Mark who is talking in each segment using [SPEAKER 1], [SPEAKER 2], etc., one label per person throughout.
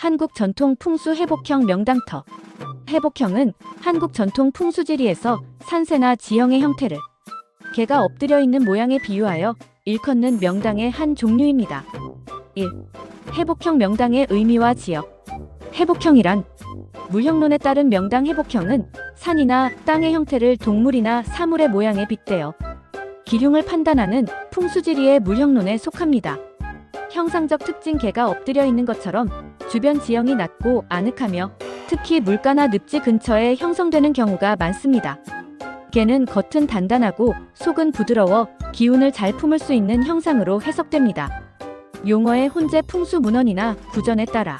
[SPEAKER 1] 한국 전통 풍수 회복형 명당터. 회복형은 한국 전통 풍수지리에서 산세나 지형의 형태를 개가 엎드려 있는 모양에 비유하여 일컫는 명당의 한 종류입니다. 1. 회복형 명당의 의미와 지역. 회복형이란 물형론에 따른 명당 회복형은 산이나 땅의 형태를 동물이나 사물의 모양에 빗대어 기륭을 판단하는 풍수지리의 물형론에 속합니다. 형상적 특징 개가 엎드려 있는 것처럼 주변 지형이 낮고 아늑하며 특히 물가나 늪지 근처에 형성되는 경우가 많습니다. 개는 겉은 단단하고 속은 부드러워 기운을 잘 품을 수 있는 형상으로 해석됩니다. 용어의 혼재 풍수 문헌이나 구전에 따라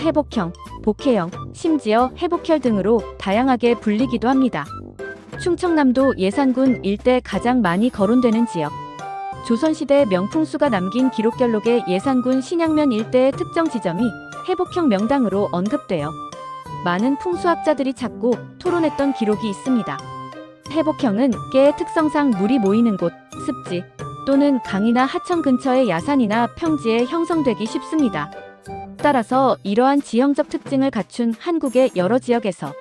[SPEAKER 1] 회복형, 복해형, 심지어 회복혈 등으로 다양하게 불리기도 합니다. 충청남도 예산군 일대 가장 많이 거론되는 지역. 조선시대 명풍수가 남긴 기록결록에 예산군 신양면 일대의 특정 지점이 회복형 명당으로 언급되어 많은 풍수학자들이 찾고 토론했던 기록이 있습니다. 회복형은 깨의 특성상 물이 모이는 곳, 습지 또는 강이나 하천 근처의 야산이나 평지에 형성되기 쉽습니다. 따라서 이러한 지형적 특징을 갖춘 한국의 여러 지역에서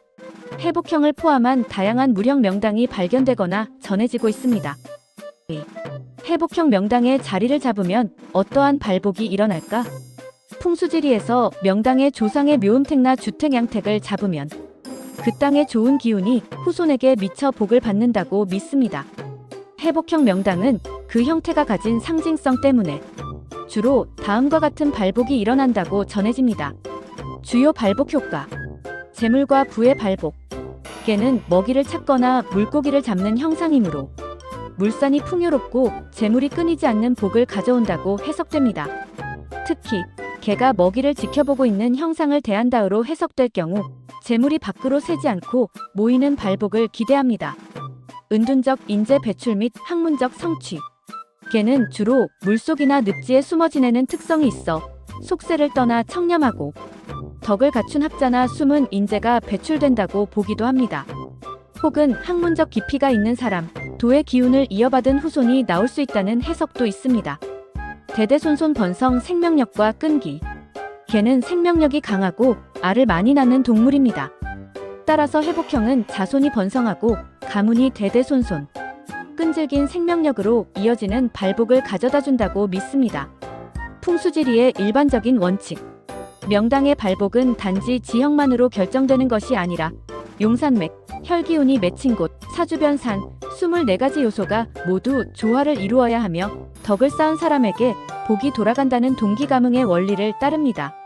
[SPEAKER 1] 회복형을 포함한 다양한 물형 명당이 발견되거나 전해지고 있습니다. 회복형 명당의 자리를 잡으면 어떠한 발복이 일어날까? 풍수지리에서 명당의 조상의 묘음택나 주택 양택을 잡으면 그 땅의 좋은 기운이 후손에게 미쳐 복을 받는다고 믿습니다. 회복형 명당은 그 형태가 가진 상징성 때문에 주로 다음과 같은 발복이 일어난다고 전해집니다. 주요 발복 효과. 재물과 부의 발복. 개는 먹이를 찾거나 물고기를 잡는 형상이므로 물산이 풍요롭고 재물이 끊이지 않는 복을 가져온다고 해석됩니다. 특히 개가 먹이를 지켜보고 있는 형상을 대한다으로 해석될 경우 재물이 밖으로 새지 않고 모이는 발복을 기대합니다. 은둔적 인재 배출 및 학문적 성취. 개는 주로 물속이나 늪지에 숨어 지내는 특성이 있어 속세를 떠나 청렴하고 덕을 갖춘 학자나 숨은 인재가 배출된다고 보기도 합니다. 혹은 학문적 깊이가 있는 사람, 도의 기운을 이어받은 후손이 나올 수 있다는 해석도 있습니다. 대대손손 번성 생명력과 끈기. 개는 생명력이 강하고 알을 많이 낳는 동물입니다. 따라서 회복형은 자손이 번성하고 가문이 대대손손 끈질긴 생명력으로 이어지는 발복을 가져다 준다고 믿습니다. 풍수지리의 일반적인 원칙. 명당의 발복은 단지 지형만으로 결정되는 것이 아니라 용산맥, 혈기운이 맺힌 곳, 사주변 산, 24가지 요소가 모두 조화를 이루어야 하며 덕을 쌓은 사람에게 복이 돌아간다는 동기가뭉의 원리를 따릅니다.